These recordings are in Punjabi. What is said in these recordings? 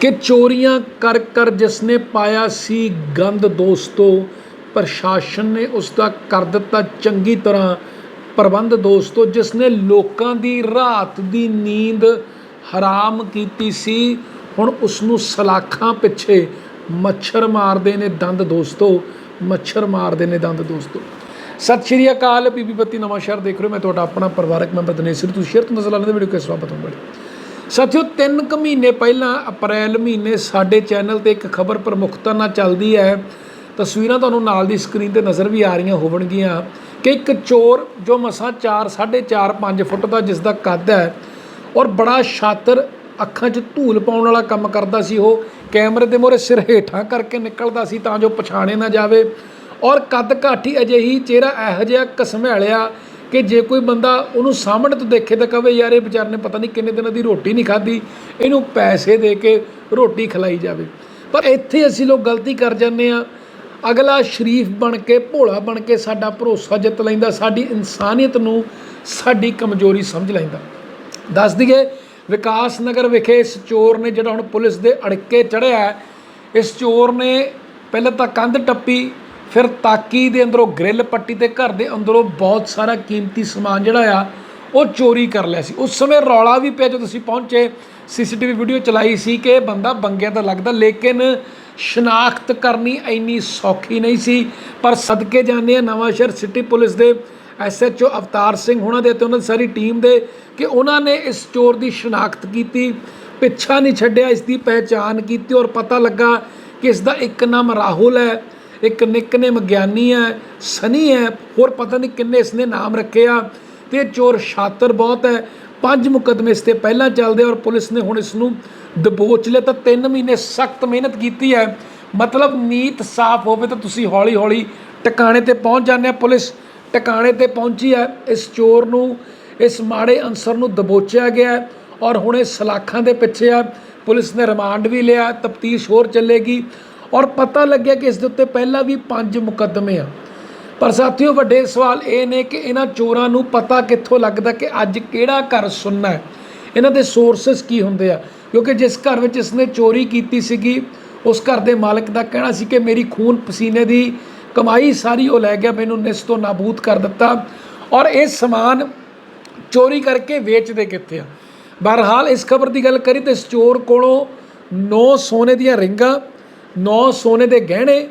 ਕਿ ਚੋਰੀਆਂ ਕਰ ਕਰ ਜਿਸਨੇ ਪਾਇਆ ਸੀ ਗੰਦ ਦੋਸਤੋ, ਪ੍ਰਸ਼ਾਸਨ ਨੇ ਉਸ ਦਾ ਕਰ ਦਿੱਤਾ ਚੰਗੀ ਤਰ੍ਹਾਂ। ਪ੍ਰਬੰਧ ਦੋਸਤੋ, ਜਿਸਨੇ ਲੋਕਾਂ ਦੀ ਰਾਤ ਦੀ ਨੀਂਦ ਹਰਾਮ ਕੀਤੀ ਸੀ, ਹੁਣ ਉਸ ਨੂੰ ਸਲਾਖਾਂ ਪਿੱਛੇ ਮੱਛਰ ਮਾਰਦੇ ਨੇ ਦੰਦ ਦੋਸਤੋ, ਮੱਛਰ ਮਾਰਦੇ ਨੇ ਦੰਦ ਦੋਸਤੋ। ਸਤਿ ਸ਼੍ਰੀ ਅਕਾਲ, ਬੀਬੀ ਬੱਤੀ ਨਵਾਂ ਸ਼ਹਿਰ ਦੇਖ ਰਹੇ ਹੋ। ਮੈਂ ਤੁਹਾਡਾ ਆਪਣਾ ਪਰਿਵਾਰਕ ਮੈਂਬਰ ਦਿਨੇਸ਼ ਤੁਸੀਂ ਸ਼ੇਅਰ ਤੋਂ ਨਜ਼ਰ ਆਉਂਦੇ ਵੀਡੀਓ ਕੇ ਸਵਾਗਤ ਹੈ ਸਾਥੀਓ 3 ਕੁ ਮਹੀਨੇ ਪਹਿਲਾਂ, ਅਪ੍ਰੈਲ ਮਹੀਨੇ, ਸਾਡੇ ਚੈਨਲ ਤੇ ਇੱਕ ਖਬਰ ਪ੍ਰਮੁਖਤਾ ਨਾਲ ਚੱਲਦੀ ਹੈ। ਤਸਵੀਰਾਂ ਤੁਹਾਨੂੰ ਨਾਲ ਦੀ ਸਕਰੀਨ ਤੇ ਨਜ਼ਰ ਵੀ ਆ ਰਹੀਆਂ ਹੋਣਗੀਆਂ ਕਿ ਇੱਕ ਚੋਰ ਜੋ ਮਸਾਂ 4 4.5 5 ਫੁੱਟ ਦਾ, ਜਿਸ ਦਾ ਕੱਦ ਹੈ ਔਰ ਬੜਾ ਸ਼ਾਤਰ ਅੱਖਾਂ 'ਚ ਧੂਲ ਪਾਉਣ ਵਾਲਾ ਕੰਮ ਕਰਦਾ ਸੀ, ਉਹ ਕੈਮਰੇ ਦੇ ਮੋਰੇ ਸਿਰ ਹੇਠਾਂ ਕਰਕੇ ਨਿਕਲਦਾ ਸੀ ਤਾਂ ਜੋ ਪਛਾਣੇ ਨਾ ਜਾਵੇ ਔਰ ਕੱਦ ਕਾਠੀ ਅਜਿਹੀ, ਚਿਹਰਾ ਇਹੋ ਜਿਹਾ ਕਸਮੈਲਿਆ ਕਿ ਜੇ ਕੋਈ ਬੰਦਾ ਉਹਨੂੰ ਸਾਹਮਣੇ ਤੋਂ ਦੇਖੇ ਤਾਂ ਕਵੇ, ਯਾਰ, ਇਹ ਵਿਚਾਰ ਨੇ ਪਤਾ ਨਹੀਂ ਕਿੰਨੇ ਦਿਨਾਂ ਦੀ ਰੋਟੀ ਨਹੀਂ ਖਾਧੀ, ਇਹਨੂੰ ਪੈਸੇ ਦੇ ਕੇ ਰੋਟੀ ਖਿਲਾਈ ਜਾਵੇ। ਪਰ ਇੱਥੇ ਅਸੀਂ ਲੋਕ ਗਲਤੀ ਕਰ ਜਾਂਦੇ ਆ ਅਗਲਾ ਸ਼ਰੀਫ ਬਣ ਕੇ, ਭੋਲਾ ਬਣ ਕੇ ਸਾਡਾ ਭਰੋਸਾ ਜਿੱਤ ਲੈਂਦਾ, ਸਾਡੀ ਇਨਸਾਨੀਅਤ ਨੂੰ ਸਾਡੀ ਕਮਜ਼ੋਰੀ ਸਮਝ ਲੈਂਦਾ। ਦੱਸ ਦਈਏ, ਵਿਕਾਸ ਨਗਰ ਵਿਖੇ ਇਸ ਚੋਰ ਨੇ ਜਿਹੜਾ ਹੁਣ ਪੁਲਿਸ ਦੇ ਅੜਕੇ ਚੜਿਆ ਇਸ ਚੋਰ ਨੇ ਪਹਿਲਾਂ ਤਾਂ ਕੰਧ ਟੱਪੀ ਫਿਰ ਤਾਕੀ ਦੇ ਅੰਦਰੋਂ ਗ੍ਰਿਲ ਪੱਟੀ ਤੇ ਘਰ ਦੇ ਅੰਦਰੋਂ ਬਹੁਤ ਸਾਰਾ ਕੀਮਤੀ ਸਮਾਨ ਜਿਹੜਾ ਆ, ਉਹ ਚੋਰੀ ਕਰ ਲਿਆ ਸੀ। ਉਸ ਸਮੇਂ ਰੌਲਾ ਵੀ ਪਿਆ ਜਦੋਂ ਅਸੀਂ ਪਹੁੰਚੇ, ਸੀਸੀਟੀਵੀ ਵੀਡੀਓ ਚਲਾਈ ਸੀ ਕਿ ਇਹ ਬੰਦਾ ਬੰਗਿਆ ਦਾ ਲੱਗਦਾ, ਲੇਕਿਨ ਸ਼ਨਾਖਤ ਕਰਨੀ ਇੰਨੀ ਸੌਖੀ ਨਹੀਂ ਸੀ। ਪਰ ਸਦਕੇ ਜਾਂਦੇ ਆ ਨਵਾਂ ਸ਼ਹਿਰ ਸਿਟੀ ਪੁਲਿਸ ਦੇ ਐਸਐਚਓ ਅਵਤਾਰ ਸਿੰਘ ਉਹਨਾਂ ਦੇ ਤੇ ਉਹਨਾਂ ਦੀ ਸਾਰੀ ਟੀਮ ਦੇ ਕਿ ਉਹਨਾਂ ਨੇ ਇਸ ਚੋਰ ਦੀ ਸ਼ਨਾਖਤ ਕੀਤੀ। ਪਿੱਛਾ ਨਹੀਂ ਛੱਡਿਆ, ਇਸ ਦੀ ਪਹਿਚਾਣ ਕੀਤੀ ਔਰ ਪਤਾ ਲੱਗਾ ਕਿ ਇਸ ਦਾ ਇੱਕ ਨਾਮ ਰਾਹੁਲ ਹੈ। ਇੱਕ ਨਿਕਨੇਮ ਗਿਆਨੀ ਹੈ, ਸਨੀ ਹੈ, ਹੋਰ ਪਤਾ ਨਹੀਂ ਕਿੰਨੇ ਇਸਨੇ ਨਾਮ ਰੱਖੇ ਆ। ਤੇ ਇਹ ਚੋਰ ਸ਼ਾਤਰ ਬਹੁਤ ਹੈ। ਪੰਜ ਮੁਕਦਮੇ ਇਸ ਤੇ ਪਹਿਲਾਂ ਚੱਲਦੇ ਔਰ ਪੁਲਿਸ ਨੇ ਹੁਣ ਇਸ ਨੂੰ ਦਬੋਚ ਲਿਆ। ਤਾਂ 3 ਮਹੀਨੇ ਸਖਤ ਮਿਹਨਤ ਕੀਤੀ ਹੈ। ਮਤਲਬ ਨੀਤ ਸਾਫ਼ ਹੋਵੇ ਤਾਂ ਤੁਸੀਂ ਹੌਲੀ ਹੌਲੀ ਟਿਕਾਣੇ ਤੇ ਪਹੁੰਚ ਜਾਂਦੇ ਆ। ਪੁਲਿਸ ਟਿਕਾਣੇ ਤੇ ਪਹੁੰਚੀ ਹੈ। ਇਸ ਚੋਰ ਨੂੰ, ਇਸ ਮਾੜੇ ਅਨਸਰ ਨੂੰ ਦਬੋਚਿਆ ਗਿਆ ਔਰ ਹੁਣ ਇਹ ਸਲਾਖਾਂ ਦੇ ਪਿੱਛੇ ਆ। ਪੁਲਿਸ ਨੇ ਰਿਮਾਂਡ ਵੀ ਲਿਆ। ਤਫਤੀਸ਼ ਹੋਰ ਚੱਲੇਗੀ। ਔਰ ਪਤਾ ਲੱਗਿਆ ਕਿ ਇਸ ਦੇ ਉੱਤੇ ਪਹਿਲਾਂ ਵੀ ਪੰਜ ਮੁਕੱਦਮੇ ਆ। ਪਰ ਸਾਥੀਓ, ਵੱਡੇ ਸਵਾਲ ਇਹ ਨੇ ਕਿ ਇਹਨਾਂ ਚੋਰਾਂ ਨੂੰ ਪਤਾ ਕਿੱਥੋਂ ਲੱਗਦਾ ਕਿ ਅੱਜ ਕਿਹੜਾ ਘਰ ਸੁਣਨਾ ਹੈ? ਇਹਨਾਂ ਦੇ ਸੋਰਸਸ ਕੀ ਹੁੰਦੇ ਆ? ਕਿਉਂਕਿ ਜਿਸ ਘਰ ਵਿੱਚ ਇਸਨੇ ਚੋਰੀ ਕੀਤੀ ਸੀਗੀ, ਉਸ ਘਰ ਦੇ ਮਾਲਕ ਦਾ ਕਹਿਣਾ ਸੀ ਕਿ ਮੇਰੀ ਖੂਨ ਪਸੀਨੇ ਦੀ ਕਮਾਈ ਸਾਰੀ ਉਹ ਲੈ ਗਿਆ, ਮੈਨੂੰ ਨਿਸ ਤੋਂ ਨਾਬੂਦ ਕਰ ਦਿੱਤਾ। ਔਰ ਇਹ ਸਮਾਨ ਚੋਰੀ ਕਰਕੇ ਵੇਚਦੇ ਕਿੱਥੇ ਆ? ਬਹਰਹਾਲ, ਇਸ ਖਬਰ ਦੀ ਗੱਲ ਕਰੀ ਤੇ ਇਸ ਚੋਰ ਕੋਲੋਂ 9 ਸੋਨੇ ਦੀਆਂ ਰਿੰਗਾਂ 9 ਸੋਨੇ ਦੇ ਗਹਿਣੇ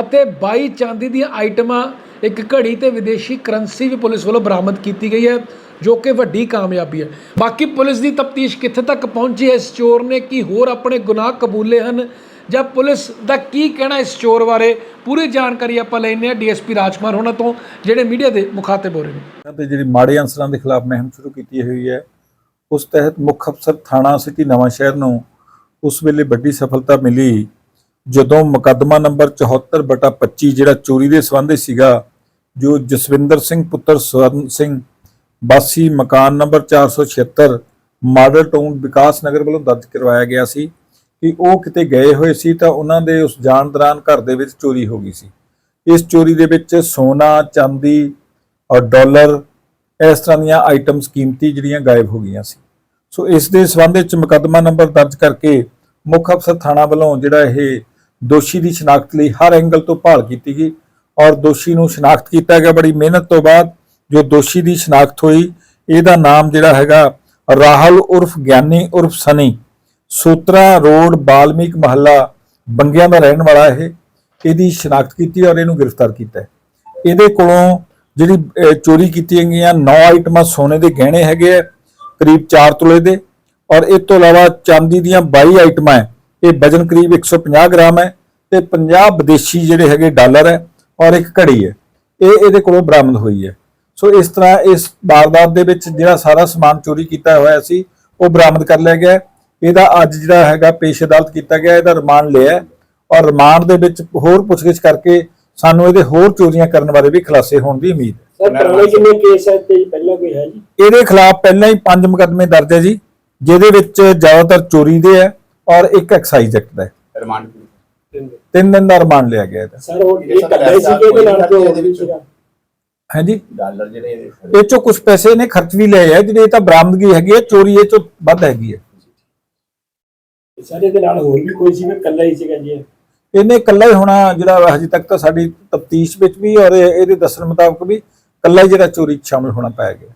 ਅਤੇ 22 ਚਾਂਦੀ ਦੀਆਂ ਆਈਟਮਾਂ ਇੱਕ ਘੜੀ ਤੇ ਵਿਦੇਸ਼ੀ ਕਰੰਸੀ ਵੀ ਪੁਲਿਸ ਵੱਲੋਂ ਬਰਾਮਦ ਕੀਤੀ ਗਈ ਹੈ, ਜੋ ਕਿ ਵੱਡੀ ਕਾਮਯਾਬੀ ਹੈ। ਬਾਕੀ ਪੁਲਿਸ ਦੀ ਤਫਤੀਸ਼ ਕਿੱਥੇ ਤੱਕ ਪਹੁੰਚੀ ਹੈ, ਇਸ ਚੋਰ ਨੇ ਕੀ ਹੋਰ ਆਪਣੇ ਗੁਨਾਹ ਕਬੂਲੇ ਹਨ ਜਾਂ ਪੁਲਿਸ ਦਾ ਕੀ ਕਹਿਣਾ ਇਸ ਚੋਰ ਬਾਰੇ, ਪੂਰੀ ਜਾਣਕਾਰੀ ਆਪਾਂ ਲੈਣੇ ਆ ਡੀਐਸਪੀ ਰਾਜਕੁਮਾਰ ਹੋਣਾ ਤੋਂ, ਜਿਹੜੇ ਮੀਡੀਆ ਦੇ ਮੁਖਾਤਿਬ ਹੋ ਰਹੇ ਨੇ। ਤੇ ਜਿਹੜੀ ਮਾੜੇ ਅਨਸਰਾਂ ਦੇ ਖਿਲਾਫ ਮੁਹਿੰਮ ਸ਼ੁਰੂ ਕੀਤੀ ਹੋਈ ਹੈ, ਉਸ ਤਹਿਤ ਮੁੱਖ ਅਫਸਰ ਥਾਣਾ ਸਿਟੀ ਨਵਾਂ ਸ਼ਹਿਰ ਨੂੰ ਉਸ ਵੇਲੇ ਵੱਡੀ ਸਫਲਤਾ ਮਿਲੀ। ਜਦੋਂ ਮੁਕੱਦਮਾ ਨੰਬਰ 74 ਬਟਾ 25 ਜਿਹੜਾ ਚੋਰੀ ਦੇ ਸੰਬੰਧ ਸੀਗਾ, ਜੋ ਜਸਵਿੰਦਰ ਸਿੰਘ ਪੁੱਤਰ ਸਵਰਨ ਸਿੰਘ, ਬਾਸੀ ਮਕਾਨ number 476 model town Vikas Nagar ਵੱਲੋਂ ਦਰਜ ਕਰਵਾਇਆ ਗਿਆ ਸੀ ਕਿ ਉਹ ਕਿਤੇ ਗਏ ਹੋਏ ਸੀ ਤਾਂ ਉਹਨਾਂ ਦੇ ਉਸ ਜਾਣ ਦੌਰਾਨ ਘਰ ਦੇ ਵਿੱਚ ਚੋਰੀ ਹੋ ਗਈ ਸੀ। ਇਸ ਚੋਰੀ ਦੇ ਵਿੱਚ ਸੋਨਾ, ਚਾਂਦੀ ਔਰ ਡਾਲਰ, ਇਸ ਤਰ੍ਹਾਂ ਦੀਆਂ ਆਈਟਮਸ ਕੀਮਤੀ ਜਿਹੜੀਆਂ ਗਾਇਬ ਹੋ ਗਈਆਂ ਸੀ। ਸੋ ਇਸ ਦੇ ਸੰਬੰਧ ਵਿੱਚ ਮੁਕੱਦਮਾ ਨੰਬਰ ਦਰਜ ਕਰਕੇ ਮੁੱਖ ਅਫਸਰ ਥਾਣਾ ਵੱਲੋਂ ਜਿਹੜਾ ਇਹ ਦੋਸ਼ੀ ਦੀ ਸ਼ਨਾਖਤ ਲਈ ਹਰ ਐਂਗਲ ਤੋਂ ਭਾਲ ਕੀਤੀ ਗਈ ਔਰ ਦੋਸ਼ੀ ਨੂੰ ਸ਼ਨਾਖਤ ਕੀਤਾ ਗਿਆ। ਬੜੀ ਮਿਹਨਤ ਤੋਂ ਬਾਅਦ ਜੋ ਦੋਸ਼ੀ ਦੀ ਸ਼ਨਾਖਤ ਹੋਈ, ਇਹਦਾ ਨਾਮ ਜਿਹੜਾ ਹੈਗਾ ਰਾਹੁਲ ਉਰਫ ਗਿਆਨੀ ਉਰਫ ਸਨੀ। ਸੂਤਰਾ ਰੋਡ ਬਾਲਮੀਕ ਮਹੱਲਾ ਬੰਗਿਆਂ ਦਾ ਰਹਿਣ ਵਾਲਾ ਇਹ। ਇਹਦੀ ਸ਼ਨਾਖਤ ਕੀਤੀ ਔਰ ਇਹਨੂੰ ਗ੍ਰਿਫਤਾਰ ਕੀਤਾ। ਇਹਦੇ ਕੋਲੋਂ ਜਿਹੜੀ ਚੋਰੀ ਕੀਤੀਆਂ ਗਈਆਂ 9 ਆਈਟਮਾਂ ਸੋਨੇ ਦੇ ਗਹਿਣੇ ਹੈਗੇ ਆ, ਕਰੀਬ 4 ਤੋਲੇ ਦੇ। ਔਰ ਇਸ ਤੋਂ ਇਲਾਵਾ ਚਾਂਦੀ ਦੀਆਂ 22 ਆਈਟਮਾਂ ਹੈ। ਇਹ ਵਜਨ ਕਰੀਬ 150 ਗ੍ਰਾਮ ਹੈ ਤੇ 50 ਵਿਦੇਸ਼ੀ ਜਿਹੜੇ ਹੈਗੇ ਡਾਲਰ ਹੈ ਔਰ ਇੱਕ ਘੜੀ ਹੈ। ਇਹ ਇਹਦੇ ਕੋਲੋਂ ਬਰਾਮਦ ਹੋਈ ਹੈ। ਸੋ ਇਸ ਤਰ੍ਹਾਂ ਇਸ ਵਾਰਦਾਤ ਦੇ ਵਿੱਚ ਜਿਹੜਾ ਸਾਰਾ ਸਮਾਨ ਚੋਰੀ ਕੀਤਾ ਹੋਇਆ ਸੀ ਉਹ ਬਰਾਮਦ ਕਰ ਲਿਆ ਗਿਆ। ਇਹਦਾ ਅੱਜ ਜਿਹੜਾ ਹੈਗਾ ਪੇਸ਼ ਅਦਾਲਤ ਕੀਤਾ ਗਿਆ ਇਹਦਾ ਰਿਮਾਂਡ ਲਿਆ ਔਰ ਰਿਮਾਂਡ ਦੇ ਵਿੱਚ ਹੋਰ ਪੁੱਛਗਿੱਛ ਕਰਕੇ ਸਾਨੂੰ ਇਹਦੇ ਹੋਰ ਚੋਰੀਆਂ ਕਰਨ ਬਾਰੇ ਵੀ ਖੁਲਾਸੇ ਹੋਣ ਦੀ ਉਮੀਦ ਹੈ। ਸਰ ਪੁਰਾਣੇ ਕਿੰਨੇ ਕੇਸ ਹੈ ਤੇ ਪਹਿਲਾਂ ਕੋਈ ਹੈ ਜੀ? ਇਹਦੇ ਖਿਲਾਫ ਪਹਿਲਾਂ ਹੀ ਪੰਜ ਮੁਕੱਦਮੇ ਦਰਜ ਹੈ ਜੀ ਜਿਹਦੇ ਵਿੱਚ ਜ਼ਿਆਦਾਤਰ ਚੋਰੀ ਦੇ ਹੈ ਔਰ ਇੱਕ ਐਕਸਾਈਜ਼ ਐਕਟ ਦਾ ਹੈ। ਰਿਮਾਂਡ ਤਿੰਨ ਦਿਨ। ਦਾ ਰਿਮਾਂਡ ਲਿਆ ਗਿਆ ਇਹਦਾ। ਸਰ ਉਹ ਇਹ ਕੱਲੇ ਸੀ ਕਿ ਇਹਦੇ ਨਾਲ ਕੋਈ ਹੋਰ ਵੀ ਸੀਗਾ? ਹਾਂਜੀ? ਡਾਲਰ ਜਿਹੜੇ ਇਹਦੇ ਇਹ ਚੋਂ ਕੁਝ ਪੈਸੇ ਨੇ ਖਰਚ ਵੀ ਲਏ ਆ ਜਿਹੜੇ ਇਹ ਤਾਂ ਬਰਾਮਦਗੀ ਹੈਗੀ ਹੈ ਚੋਰੀ ਇਹ ਚੋਂ ਵੱਧ ਹੈਗੀ ਹੈ ਸਾਰੇ ਦੇ ਨਾਲ ਹੋਰ ਵੀ ਕੋਈ ਸੀ ਮੈਂ ਇਕੱਲਾ ਹੀ ਸੀਗਾ ਜੀ ਇਹ? ਇਹਨੇ ਇਕੱਲਾ ਹੀ ਹੋਣਾ ਜਿਹੜਾ ਹਜੇ ਤੱਕ ਤਾਂ ਸਾਡੀ ਤਫਤੀਸ਼ ਵਿੱਚ ਵੀ ਔਰ ਇਹ- ਇਹਦੇ ਦੱਸਣ ਮੁਤਾਬਕ ਵੀ ਇਕੱਲਾ ਹੀ ਜਿਹੜਾ ਚੋਰੀ 'ਚ ਸ਼ਾਮਲ ਹੋਣਾ ਪਾਇਆ ਗਿਆ।